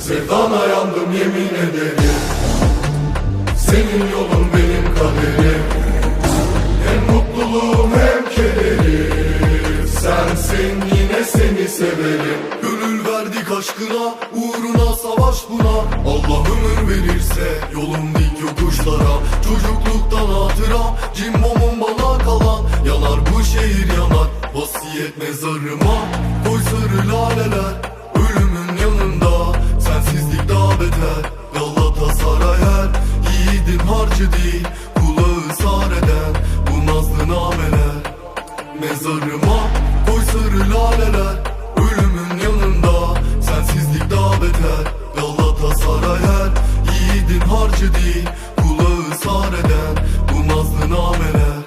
Sevdana yandım yemin ederim. Senin yolun benim kaderim. Hem mutluluğum hem kederim. Sensin yine seni severim. Gönül verdik aşkına Uğruna savaş buna. Allah ömür verirse Yolum dik yokuşlara. Çocukluktan hatıra Cimbomum bana kalan. Yanar bu şehir yanar Vasiyet mezarıma. Koy sarı laleler Harcı değil Kulağı sar eden Bu nazlı nameler.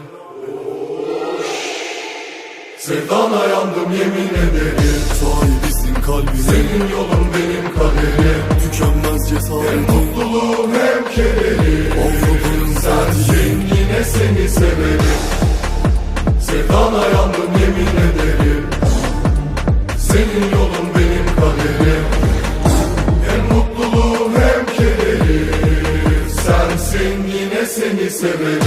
Sevdana yandım yemin ederim. Sahibisin kalbim Senin yolun benim kaderim. Tükenmez Hem cesaretim mutluluğum hem kederim. Avrupa'nın Sensin yine seni severim. Sevdana yandım yemin ederim severim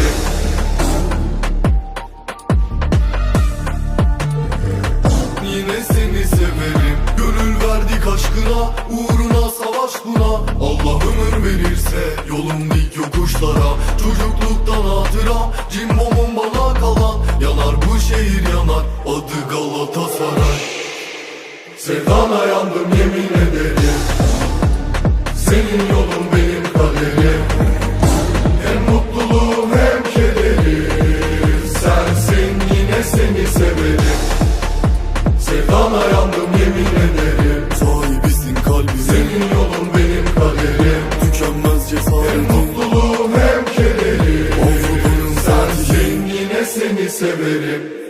Yine seni severim Gönül verdik aşkına Uğruna savaş buna. Allah ömür verirse Yolum dik yokuşlara. Çocukluktan hatıra Cimbomum bana kalan. Yanar bu şehir yanar Adı Galatasaray. Sevdana yandım yemin ederim. Senin yolun benim kaderim severim Sevdana yandım yemin ederim. Sahibisin kalbim Senin yolun benim kaderim. Tükenmez Hem cesaretim mutluluğum hem kederim. Avrupa'nın Sensin yine seni severim